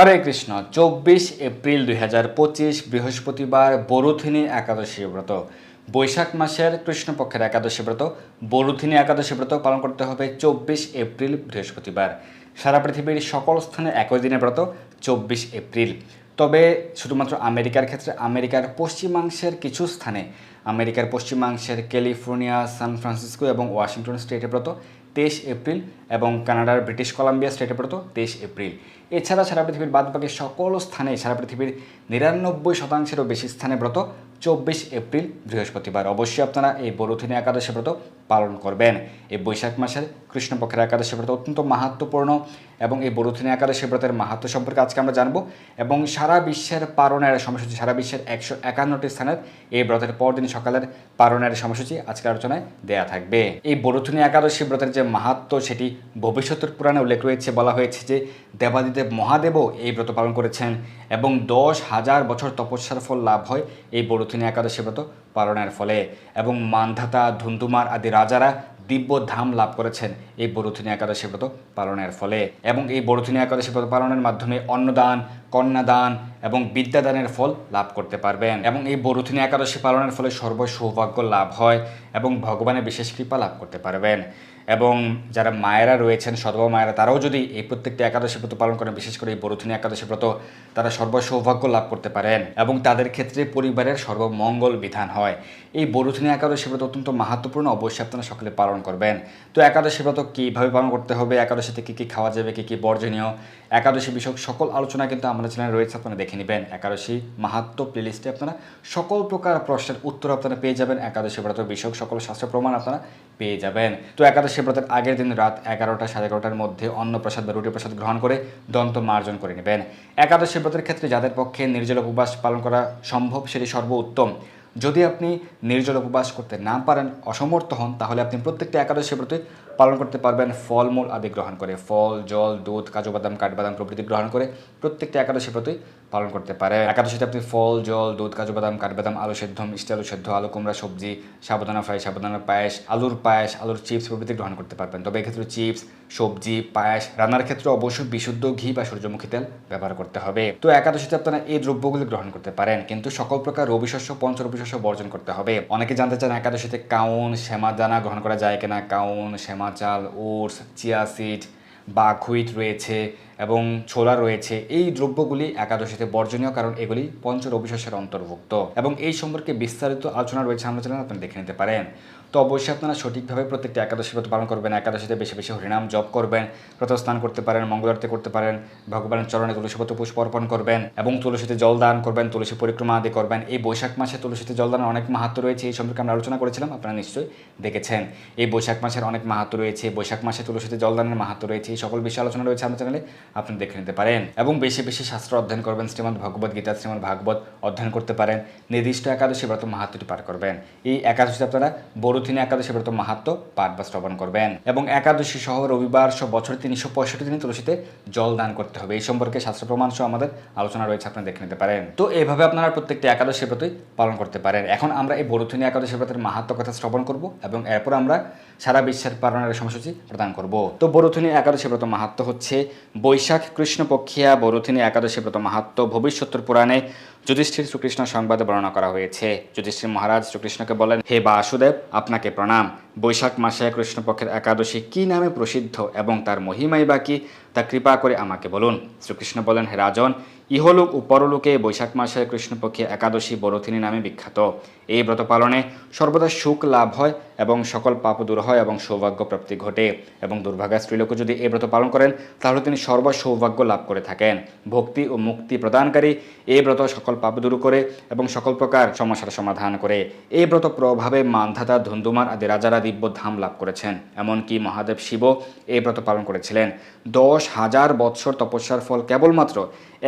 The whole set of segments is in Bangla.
হরে কৃষ্ণ, চব্বিশ এপ্রিল দুই হাজার পঁচিশ বৃহস্পতিবার বরুথিনী একাদশী ব্রত। বৈশাখ মাসের কৃষ্ণপক্ষের একাদশী ব্রত বরুথিনী একাদশী ব্রত পালন করতে হবে চব্বিশ এপ্রিল বৃহস্পতিবার। সারা পৃথিবীর সকল স্থানে একই দিনে ব্রত, চব্বিশ এপ্রিল। তবে শুধুমাত্র আমেরিকার ক্ষেত্রে, আমেরিকার পশ্চিমাংশের কিছু স্থানে, আমেরিকার পশ্চিমাংশের ক্যালিফোর্নিয়া, সান ফ্রান্সিসকো এবং ওয়াশিংটন স্টেটে ব্রত তেইশ এপ্রিল এবং কানাডার ব্রিটিশ কলাম্বিয়া স্টেটে পড়ত তেইশ এপ্রিল। এছাড়া সারা পৃথিবীর বাদবাকি সকল স্থানে সারা পৃথিবীর নিরানব্বই শতাংশেরও বেশি স্থানে ব্রত চব্বিশ এপ্রিল বৃহস্পতিবার। অবশ্যই আপনারা এই বরুথিনী একাদশে ব্রত পালন করবেন। এই বৈশাখ মাসের কৃষ্ণপক্ষের একাদশী ব্রত অত্যন্ত মাহাত্মপূর্ণ এবং এই বরুথিনী একাদশী ব্রতের মাহাত্ম সম্পর্কে আজকে আমরা জানব এবং সারা বিশ্বের পালনের সময়সূচি, সারা বিশ্বের একশো একান্নটি স্থানের এই ব্রতের পরদিন সকালের পালনের সময়সূচি আজকের আলোচনায় দেয়া থাকবে। এই বরুথিনী একাদশী ব্রতের যে মাহাত্ম সেটি ভবিষ্যতের পুরাণে উল্লেখ রয়েছে, বলা হয়েছে যে দেবাদিদেব মহাদেবও এই ব্রত পালন করেছেন এবং দশ হাজার বছর তপস্যার ফল লাভ হয় এই বরুথিনী একাদশী ব্রত পালনের ফলে এবং মানধাতা ধুন্দুমার আদি রাজারা দিব্য ধাম লাভ করেছেন এই বরুথিনী একাদশী ব্রত পালনের ফলে। এবং এই বরুথিনী একাদশী ব্রত পালনের মাধ্যমে অন্নদান কন্যাদান এবং বিদ্যাদানের ফল লাভ করতে পারবেন। এবং এই বরুথিনী একাদশী পালনের ফলে সর্ব সৌভাগ্য লাভ হয় এবং ভগবানের বিশেষ কৃপা লাভ করতে পারবেন। এবং যারা মায়েরা রয়েছেন সদবা মায়েরা, তারাও যদি এই প্রত্যেকটি একাদশী ব্রত পালন করেন, বিশেষ করে এই বরুথিনী একাদশী ব্রত, তারা সর্ব সৌভাগ্য লাভ করতে পারেন এবং তাদের ক্ষেত্রে পরিবারের সর্বমঙ্গল বিধান হয়। এই বরুথিনী একাদশী ব্রত অত্যন্ত মাহাত্মপূর্ণ অবশ্যই আপনারা সকলে পালন করবেন। তো একাদশী ব্রত কীভাবে পালন করতে হবে? একাদশীতে কী কী খাওয়া যাবে? কী কী বর্জনীয়? একাদশী বিষয়ক সকল আলোচনা কিন্তু আমাদের চ্যানেলে রয়েছে আপনারা দেখে নেবেন একাদশী মাহাত্ম প্লেলিস্টে আপনারা সকল প্রকার প্রশ্নের উত্তর আপনারা পেয়ে যাবেন। একাদশী ব্রত বিষয়ক সকল শাস্ত্র প্রমাণ আপনারা পেয়ে যাবেন। তো একাদশী ব্রতের আগের দিন রাত এগারোটা, সাড়ে এগারোটার মধ্যে অন্ন প্রসাদ বা রুটি প্রসাদ গ্রহণ করে দন্ত মার্জন করে নেবেন। একাদশী ব্রতের ক্ষেত্রে যাদের পক্ষে নির্জল উপবাস পালন করা সম্ভব সেটি সর্বোত্তম। যদি আপনি নির্জল উপবাস করতে না পারেন, অসমর্থ হন, তাহলে আপনি প্রত্যেকটা একাদশী ব্রতে পালন করতে পারবেন, ফলমূল আদি গ্রহণ করে। ফল, জল, দুধ, কাজু বাদাম, কাঠবাদাম প্রভৃতি গ্রহণ করে প্রত্যেকটা একাদশী ব্রতই পালন করতে পারে। একাদশীতে আপনি ফল, জল, দুধ, কাজু বাদাম, কাঠবাদাম, আলু সেদ্ধ, মিষ্টি আলু সেদ্ধ, আলু কুমড়া, সবজি, সাবধানা ফ্রাই, সাবধানা পায়েস, আলুর পায়েস, আলুর চিপস প্রভৃতি গ্রহণ করতে পারবেন। তবে এক্ষেত্রে চিপস, সবজি, পায়েস রান্নার ক্ষেত্রে অবশ্যই বিশুদ্ধ ঘি বা সূর্যমুখী তেল ব্যবহার করতে হবে। তো একাদশীতে আপনারা এই দ্রব্যগুলি গ্রহণ করতে পারেন, কিন্তু সকল প্রকার রবি শস্য পঞ্চ রবি শস্য বর্জন করতে হবে। অনেকে জানতে চান একাদশীতে কাউন শ্যামা দানা গ্রহণ করা যায় কিনা? কাউন, শ্যামা চাল ওটস চিয়া সিড বা রয়েছে। এবং ছোলা রয়েছে। এই দ্রব্যগুলি একাদশীতে বর্জনীয় কারণ এগুলি পঞ্চ রবিশস্যের অন্তর্ভুক্ত। এবং এই সম্পর্কে বিস্তারিত আলোচনা রয়েছে আমরা চ্যানেলে আপনি দেখে নিতে পারেন। তো অবশ্যই আপনারা সঠিকভাবে প্রত্যেকটি একাদশী ব্রত পালন করবেন। একাদশীতে বেশি বেশি হরিনাম জপ করবেন প্রত স্নান করতে পারেন মঙ্গলারতি করতে পারেন, ভগবানের চরণে তুলসীপত্র পুষ্প অর্পণ করবেন এবং তুলসীতে জল দান করবেন, তুলসী পরিক্রমা আদি করবেন। এই বৈশাখ মাসে তুলসীতে জল দানের অনেক মাহাত্ম রয়েছে, এই সম্পর্কে আমরা আলোচনা করেছিলাম, আপনারা নিশ্চয়ই দেখেছেন। এই বৈশাখ মাসের অনেক মাহাত্ম রয়েছে, বৈশাখ মাসে তুলসীতে জল দানের মাহাত্ম রয়েছে, এই সকল বিষয়ে আলোচনা রয়েছে আমার চ্যানেলে। আপনি দেখে নিতে পারেন। এবং বেশি বেশি শাস্ত্র অধ্যয়ন করবেন, শ্রীমদ ভগবত গীতা, শ্রীমদ ভাগবত অধ্যয়ন করতে পারেন। নির্দিষ্ট একাদশী ব্রত মাহাত্মটি পাঠ করবেন। এই একাদশীতে আপনারা বড়দিনে একাদশী ব্রত মাহাত্ম পাঠ বা শ্রবণ করবেন। এবং একাদশী সহ রবিবার সহ বছর তিনশো পঁয়ষট্টি দিনে তুলসীতে জল দান করতে হবে। এই সম্পর্কে শাস্ত্র প্রমাণ সহ আমাদের আলোচনা রয়েছে, আপনি দেখে নিতে পারেন। তো এইভাবে আপনারা প্রত্যেকটি একাদশী ব্রতই পালন করতে পারেন। এখন আমরা এই বড়দিনী একাদশী ব্রতের মাহাত্ম কথা শ্রবণ করব এবং এরপর আমরা সারা বিশ্বের পালনের সময়সূচি প্রদান করব। তো বড়থিনী একাদশী ব্রত মাহাত্ম হচ্ছে বৈশাখ কৃষ্ণপক্ষিয়া বরুথিনী একাদশী ব্রত মাহাত্ম ভবিষ্যৎ পুরাণে যুধিষ্ঠির শ্রীকৃষ্ণ সংবাদে বর্ণনা করা হয়েছে। যুধিষ্ঠির মহারাজ শ্রীকৃষ্ণকে বলেন, হে বাসুদেব, আপনাকে প্রণাম। বৈশাখ মাসে কৃষ্ণপক্ষের একাদশী কি নামে প্রসিদ্ধ এবং তার মহিমাই বা কি, তা কৃপা করে আমাকে বলুন। শ্রীকৃষ্ণ বলেন, হে রাজন ইহলোক ও পরলোকে বৈশাখ মাসে কৃষ্ণপক্ষে একাদশী বরথিনী নামে বিখ্যাত। এই ব্রত পালনে সর্বদা সুখ লাভ হয় এবং সকল পাপ দূর হয় এবং সৌভাগ্য প্রাপ্তি ঘটে। এবং দুর্ভাগা স্ত্রীলোক যদি এই ব্রত পালন করেন, তাহলে তিনি সর্ব সৌভাগ্য লাভ করে থাকেন। ভক্তি ও মুক্তি প্রদানকারী এই ব্রত সকল পাপ দূর করে এবং সকল প্রকার সমস্যার সমাধান করে। এই ব্রত প্রভাবে মানধাতা, ধুন্ধুমার আদি রাজারা দিব্য ধাম লাভ করেছেন। এমনকি মহাদেব শিব এই ব্রত পালন করেছিলেন। দশ হাজার বৎসর তপস্যার ফল কেবলমাত্র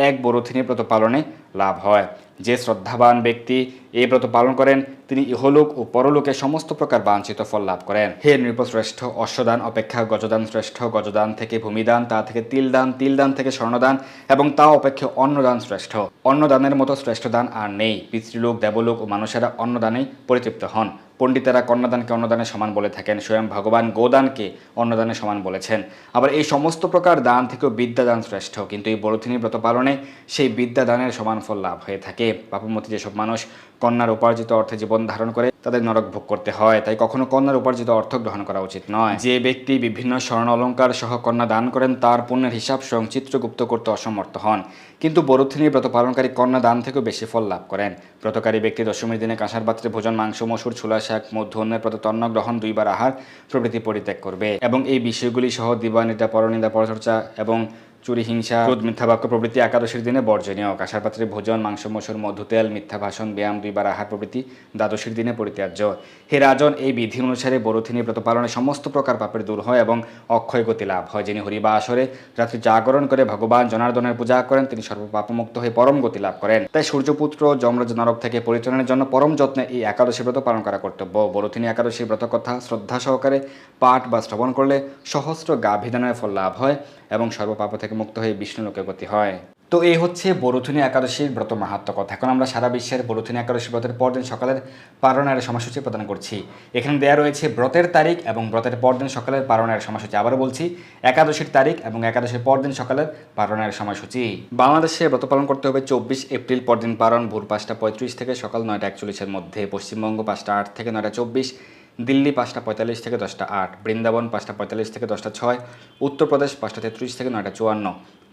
এক বরথিনী ব্রত পালনে লাভ হয়। যে শ্রদ্ধাবান ব্যক্তি এই ব্রত পালন করেন, তিনি ইহলোক ও পরলোকে সমস্ত প্রকার বাঞ্ছিত ফল লাভ করেন। হে নৃপশ্রেষ্ঠ অশ্বদান, অপেক্ষা, গজদান শ্রেষ্ঠ, গজদান থেকে ভূমিদান, তা থেকে তিলদান তিলদান থেকে স্বর্ণদান, এবং তা অপেক্ষা অন্নদান শ্রেষ্ঠ। অন্নদানের মতো শ্রেষ্ঠ দান আর নেই। পিতৃলোক, দেবলোক ও মানুষেরা অন্নদানেই পরিতৃপ্ত হন। পণ্ডিতেরা কন্যাদানকে অন্নদানের সমান বলে থাকেন, স্বয়ং ভগবান গোদানকে অন্নদানের সমান বলেছেন। আবার এই সমস্ত প্রকার দান থেকেও বিদ্যাদান শ্রেষ্ঠ, কিন্তু এই বড়থিনী ব্রত পালনে সেই বিদ্যাদানের সমান ফল লাভ হয়ে থাকে। পাপমতি যেসব মানুষ কন্যার উপার্জিত অর্থে জীবন ধারণ করে, তাদের নরক ভোগ করতে হয়। তাই কখনো কন্যার উপার্জিত অর্থ গ্রহণ করা উচিত নয়। যে ব্যক্তি বিভিন্ন স্বর্ণ অলঙ্কার সহ কন্যা দান করেন, তার পুণ্যের হিসাব স্বয়ং চিত্রগুপ্ত করতে অসমর্থ হন। কিন্তু বরুথিনী ব্রত পালনকারী কন্যা দান থেকেও বেশি ফল লাভ করেন। ব্রতকারী ব্যক্তি দশমীর দিনে কাঁসার পাত্রে ভোজন, মাংস, মসুর, ছোলা শাক মধ্য অন্যের প্রতি তন্ন গ্রহণ, দুইবার আহার প্রভৃতি পরিত্যাগ করবে। এবং এই বিষয়গুলি সহ দিবানিতা পরনিন্দা, পরচর্চা এবং চুরি, হিংসা, ক্রোধ, মিথ্যা বাক্য প্রভৃতি একাদশীর দিনে বর্জনীয় কাঁসার পাত্রে ভোজন, মাংস, মসুর, মধু, তেল, মিথ্যা ভাষণ, ব্যায়াম, দুইবার আহার প্রভৃতি দ্বাদশীর দিনে পরিত্যাজ্য। হে রাজন, এই বিধি অনুসারে বরথিনী ব্রত পালনে সমস্ত প্রকার পাপের দূর হয় এবং অক্ষয় গতি লাভ হয়। যিনি হরিবা আসরে রাত্রি জাগরণ করে ভগবান জনার্দনের পূজা করেন, তিনি সর্বপাপমুক্ত হয়ে পরম গতি লাভ করেন। তাই সূর্যপুত্র, যমরাজ নরক থেকে পরিত্রাণের জন্য পরম যত্নে এই একাদশী ব্রত পালন করা কর্তব্য। বরথিনী একাদশী ব্রত কথা শ্রদ্ধা সহকারে পাঠ বা শ্রবণ করলে সহস্র গাভিদানের ফল লাভ হয়। এবং সর্বপাপ থেকে মুক্ত হয়ে বিষ্ণু লোকে গতি হয়। তো এই হচ্ছে বরুথিনী একাদশীর ব্রত মাহাত্ম কথা। এখন আমরা সারা বিশ্বের বরুথিনী একাদশী ব্রতের পরদিন সকালের পারণের সময়সূচি প্রদান করছি। এখানে দেয়া রয়েছে ব্রতের তারিখ এবং ব্রতের পরদিন সকালের পারণের সময়সূচি। আবারও বলছি, একাদশীর তারিখ এবং একাদশীর পরদিন সকালের পারণের সময়সূচি। বাংলাদেশে ব্রত পালন করতে হবে চব্বিশ এপ্রিল পরদিন পারণ, ভোর পাঁচটা পঁয়ত্রিশ থেকে সকাল নয়টা একচল্লিশের মধ্যে। পশ্চিমবঙ্গ পাঁচটা আট থেকে নয়টা চব্বিশ। দিল্লি পাঁচটা পঁয়তাল্লিশ থেকে দশটা আট, বৃন্দাবন পাঁচটা পঁয়তাল্লিশ থেকে দশটা ছয়, উত্তরপ্রদেশ পাঁচটা তেত্রিশ থেকে নয়টা চুয়ান্ন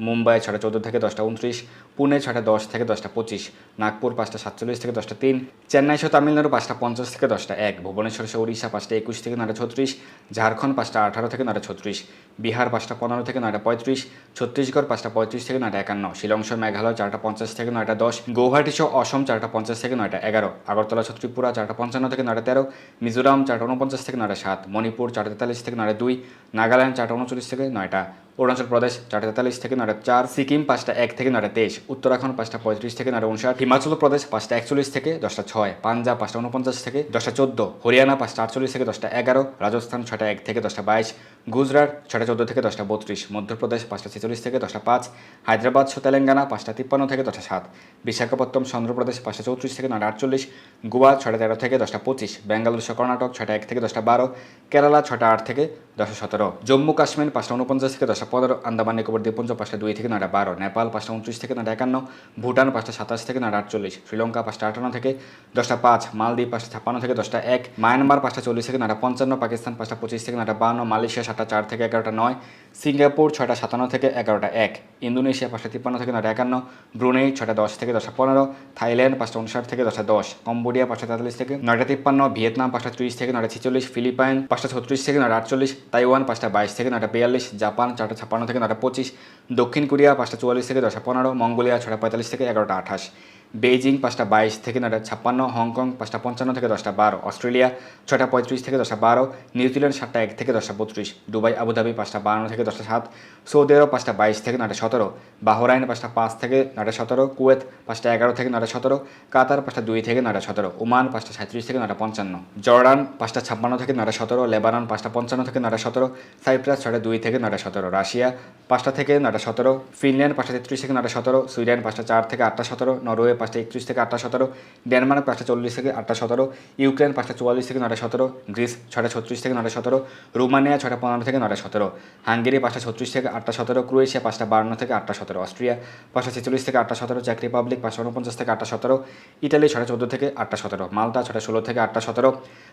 মুম্বাই ছটা চোদ্দ থেকে দশটা উনত্রিশ, পুনে ছটা দশ থেকে দশটা পঁচিশ, নাগপুর পাঁচটা সাতচল্লিশ থেকে দশটা তিন, চেন্নাই সহ তামিলনাড়ু পাঁচটা পঞ্চাশ থেকে দশটা এক, ভুবনেশ্বর সহ উড়িষ্যা পাঁচটা একুশ থেকে নয়টা ছত্রিশ, ঝাড়খণ্ড পাঁচটা আঠারো থেকে নয়টা ছত্রিশ, বিহার পাঁচটা পনেরো থেকে নয়টা পঁয়ত্রিশ, ছত্তিশগড় পাঁচটা পঁয়ত্রিশ থেকে নয়টা একান্ন, শিলং সহ মেঘালয় চারটা পঞ্চাশ থেকে নয়টা দশ, গৌহাটি সহ অসম চারটা পঞ্চাশ থেকে নয়টা এগারো, আগরতলা ছত্রিপুরা চারটা পঞ্চান্ন থেকে নয়টা তেরো, মিজোরাম চারটা উনপঞ্চাশ থেকে নয়টা সাত, মণিপুর চারটা তেতাল্লিশ থেকে নয়টা দুই, নাগাল্যান্ড চারটা উনচল্লিশ থেকে নয়টা। অরুণাচল প্রদেশ চারটা তেতাল্লিশ থেকে নয়টা চার, সিকিম পাঁচটা এক থেকে নয়টা তেইশ, উত্তরাখণ্ড পাঁচটা পঁয়ত্রিশ থেকে নয়টা উনষাট, হিমাচল প্রদেশ পাঁচটা একচল্লিশ থেকে দশটা ছয়, পাঞ্জাব পাঁচটা উনপঞ্চাশ থেকে দশটা চোদ্দ, হরিয়ানা পাঁচটা আটচল্লিশ থেকে দশটা এগারো, রাজস্থান ছটা এক থেকে দশটা বাইশ, গুজরাট ছটা চোদ্দ থেকে দশটা বত্রিশ, মধ্যপ্রদেশ পাঁচটা ছেচল্লিশ থেকে দশটা পাঁচ, হায়দ্রাবাদ তেলেঙ্গানা পাঁচটা তিপ্পান্ন থেকে দশটা সাত বিশাখাপত্তম চন্দ্রপ্রদেশ পাঁচটা চৌত্রিশ থেকে নয়টা আটচল্লিশ, গোয়া ছটা তেরো থেকে দশটা পঁচিশ, বেঙ্গালুরু কর্ণাটক ছটা এক থেকে দশটা বারো, কেরালা ছটা আট থেকে দশটা সতেরো। জম্মু কাশ্মীর পাঁচটা উনপঞ্চাশ থেকে দশটা পনেরো, আন্দামান নিকোবর দ্বীপপুঞ্জ পাঁচটা দুই থেকে নয়টা বারো, নেপাল পাঁচটা উনত্রিশ থেকে নয়টা একান্ন, ভুটান পাঁচটা সাতাশ থেকে নয়টা আটচল্লিশ, শ্রীলঙ্কা পাঁচটা আটান্ন থেকে দশটা পাঁচ, মালদ্বীপ পাঁচটা ছাপ্পান্ন থেকে দশটা এক, মায়ানমার পাঁচটা চল্লিশ থেকে নয়টা পঞ্চান্ন, পাকিস্তান পাঁচটা পঁচিশ থেকে নয়টা বান্ন, মালয়েশিয়া সাতটা চার থেকে এগারোটা নয়, সিঙ্গাপুর ছয়টা সাতান্ন থেকে এগারোটা এক, ইন্দোনেশিয়া পাঁচটা তিপ্পান্ন থেকে নয়টা একান্ন, ব্রুনেই ছটা দশ থেকে দশটা পনেরো, থাইল্যান্ড পাঁচটা উনষাট থেকে দশটা দশ, কম্বোডিয়া পাঁচটা তেতাল্লিশ থেকে নয়টা তিপ্পান্ন, ভিয়েতনাম পাঁচটা ত্রিশ থেকে নয়টা ছেচল্লিশ, ফিলিপাইন পাঁচটা ছত্রিশ থেকে নয়টা আটচল্লিশ তাইওয়ান, পাঁচটা বাইশ থেকে নয়টা বিয়াল্লিশ, জাপান চারটা ছাপ্পান্ন থেকে নয়টা পঁচিশ, দক্ষিণ কোরিয়া পাঁচটা চুয়াল্লিশ থেকে দশটা পনেরো, মঙ্গোলিয়া ছটা পঁয়তাল্লিশ থেকে এগারোটা আঠাশ। বেইজিং পাঁচটা বাইশ থেকে নয়টা ছাপ্পান্ন হংকং পাঁচটা পঞ্চান্ন থেকে দশটা বারো অস্ট্রেলিয়া ছটা পঁয়ত্রিশ থেকে দশটা বারো নিউজিল্যান্ড সাতটা এক থেকে দশটা বত্রিশ দুবাই আবুধাবি পাঁচটা বান্ন থেকে দশটা সাত সৌদি আরব পাঁচটা বাইশ থেকে নয়টা সতেরো বাহরাইন পাঁচটা পাঁচ থেকে নয়টা সতেরো কুয়েত পাঁচটা এগারো থেকে নয়টা সতেরো কাতার পাঁচটা দুই থেকে নয়টা সতেরো ওমান পাঁচটা সাঁত্রিশ থেকে নয়টা পঞ্চান্ন জর্ডান পাঁচটা ছাপ্পান্ন থেকে নয়টা সতেরো লেবানন পাঁচটা পঞ্চান্ন থেকে নয়টা সতেরো সাইপ্রাস ছটা দুই থেকে নয়টা সতেরো রাশিয়া পাঁচটা থেকে নয়টা সতেরো ফিনল্যান্ড পাঁচটা তেত্রিশ থেকে নয়টা সতেরো সুইডেন পাঁচটা চার থেকে আটটা সতেরো নরওয়ে পাঁচটা একত্রিশ থেকে আটটা সতেরো ডেনমার্ক পাঁচটা চল্লিশ থেকে আটটা সতেরো ইউক্রেন পাঁচটা চুয়াল্লিশ থেকে নয়টা সতেরো গ্রিস ছটা ছত্রিশ থেকে নয়টা সতেরো রোমানিয়া ছটা পনেরো থেকে নয়টা সতেরো হাঙ্গেরি পাঁচটা ছত্রিশ থেকে আটটা সতেরো ক্রোয়েশিয়া পাঁচটা বান্ন থেকে আটটা সতেরো অস্ট্রিয়া পাঁচটা ছেচল্লিশ থেকে আটটা সতেরো চেক রিপাবলিক পাঁচশো উনপঞ্চাশ থেকে আটটা সতেরো ইটালি ছটা চোদ্দ থেকে আটটা সতেরো মালটা ছটা ষোলো থেকে আটটা সতেরো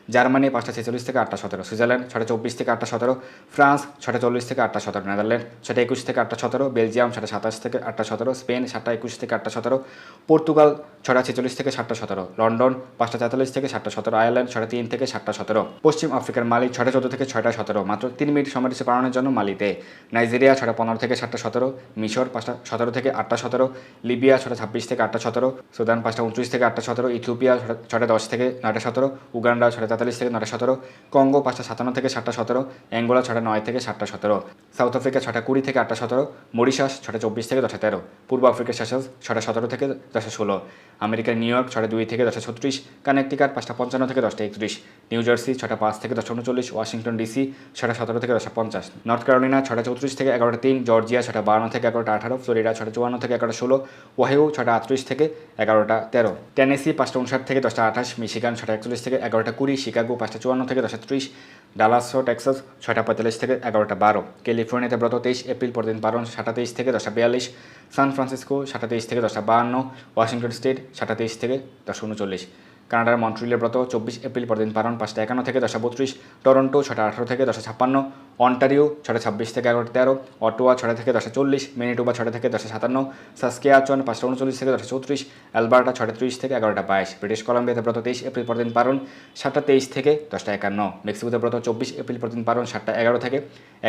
জার্মানি পাঁচটা ছেচল্লিশ থেকে আটটা সতেরো সুইজারল্যান্ড ছটা চব্বিশ থেকে আটটা সতেরো ফ্রান্স ছটা চল্লিশ থেকে আটটা সতেরো নেদারল্যান্ড ছটা একুশ থেকে আটটা সতেরো বেলজিয়াম ছটা সাতাশ থেকে আটটা সতেরো স্পেন সাতটা একুশ থেকে আটটা সতেরো পর্তুগাল ছটা ছেচল্লিশ থেকে সাতটা সতেরো। লন্ডন, পাঁচটা তেতাল্লিশ থেকে সাতটা সতেরো। আয়ারল্যান্ড ছটা তিন থেকে সাতটা সতেরো। পশ্চিম আফ্রিকার মালি ছটা চোদ্দ থেকে ছয়টা সতেরো। মাত্র তিন মিনিট সময় দিচ্ছে পালনের জন্য মালিতে। নাইজেরিয়া ছটা পনেরো থেকে সাতটা সতেরো। মিশর, পাঁচটা সতেরো থেকে আটটা সতেরো। লিবিয়া ছটা ছাব্বিশ থেকে আটটা সতেরো। সুদান, পাঁচটা উনত্রিশ থেকে আটটা সতেরো। ইথিওপিয়া ছটা দশ থেকে নয়টা সতেরো। উগান্ডা ছটা তেতাল্লিশ থেকে নয়টা সতেরো। কঙ্গো, পাঁচটা সাতান্ন থেকে সাতটা সতেরো। অ্যাঙ্গোলা ছটা নয় থেকে সাতটা সতেরো। সাউথ আফ্রিকা ছটা কুড়ি থেকে আটটা সতেরো। মরিশাস ছটা চব্বিশ থেকে দশটা তেরো পূর্ব আফ্রিকার শাসাস ছটা সতেরো থেকে দশটা ষোলো আমেরিকার নিউ ইয়র্ক ছটা দুই থেকে দশটা ছত্রিশ, কানেকটিকাট পাঁচটা পঞ্চান্ন থেকে দশটা একত্রিশ, নিউ জার্সি ছটা পাঁচ থেকে দশটা উনচল্লিশ, ওয়াশিংটন ডিসি ছটা সতেরো থেকে দশটা পঞ্চাশ, নর্থ ক্যারোলিনা ছটা চৌত্রিশ থেকে এগারোটা তিন, জর্জিয়া ছটা বান্ন থেকে এগারোটা আঠারো, ফ্লোরিডা ছটা চুয়ান্ন থেকে এগারোটা ষোলো ওয়াহিউ ছটা আটত্রিশ থেকে এগারোটা তেরো, টেনেসি পাঁচটা উনষাট থেকে দশটা আঠাশ, মিশিগান ছটা একচল্লিশ থেকে এগারোটা কুড়ি, শিকাগো পাঁচটা চুয়ান্ন থেকে দশটা ত্রিশ ডালাসো, টেক্সাস, ছয়টা পঁয়তাল্লিশ থেকে এগারোটা বারো। ক্যালিফোর্নিয়াতে ব্রত তেইশ, এপ্রিল পরদিন বারো, সাতটা তেইশ থেকে দশটা বিয়াল্লিশ। সান ফ্রান্সিসকো, সাতটা তেইশ থেকে দশটা বাহান্ন। ওয়াশিংটন স্টেট, সাতটা তেইশ থেকে দশটা উনচল্লিশ। কানাডার মন্ট্রিলের ব্রত চব্বিশ এপ্রিল পরদিন পালন পাঁচটা একান্ন থেকে দশটা বত্রিশ। টরন্টো ছটা আঠারো থেকে দশটা ছাপ্পান্ন। অন্টারিও ছটা ছাব্বিশ থেকে এগারোটা তেরো, অটোয়া ছটা থেকে দশটা চল্লিশ, মেনিটোবা ছটা থেকে দশটা সাতান্ন, সাস্কিয়াচন পাঁচটা উনচল্লিশ থেকে দশটা চৌত্রিশ, অ্যালবার্টা ছটা ত্রিশ থেকে এগারোটা বাইশ, ব্রিটিশ কলম্বিয়াতে ব্রত তেইশ এপ্রিল পরদিন পারণ সাতটা তেইশ থেকে দশটা একান্ন, মেক্সিকোতে ব্রত চব্বিশ এপ্রিল পরদিন পারণ সাতটা এগারো থেকে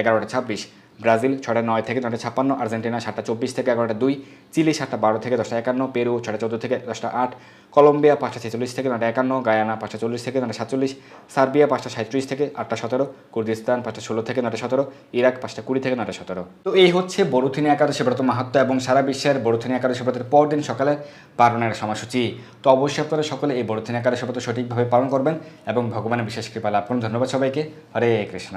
এগারোটা ছাব্বিশ ব্রাজিল ছটা নয় থেকে নটা ছাপ্পান্ন, আর্জেন্টিনা সাতটা চব্বিশ থেকে এগারোটা দুই, চিলি সাতটা বারো থেকে দশটা একান্ন, পেরু ছটা চোদ্দ থেকে দশটা আট, কলম্বিয়া পাঁচটা ছেচল্লিশ থেকে নটা একান্ন, গায়ানা পাঁচটা চল্লিশ থেকে নটা সাতচল্লিশ, সার্বিয়া পাঁচটা সাঁত্রিশ থেকে আটটা সতেরো, কুর্দিস্তান পাঁচটা ষোলো থেকে নটা সতেরো, ইরাক পাঁচটা কুড়ি থেকে নটা সতেরো। তো এই হচ্ছে বরুথিনী একাদশী ব্রত মাহাত্ম এবং সারা বিশ্বের বরুথিনী একাদশী ব্রতের পরদিন সকালে পালনের সময়সূচি। তো অবশ্যই আপনারা সকলে এই বরুথিনী একাদশী ব্রত সঠিকভাবে পালন করবেন এবং ভগবানের বিশেষ কৃপা লাভ করুন। ধন্যবাদ সবাইকে। হরে কৃষ্ণ।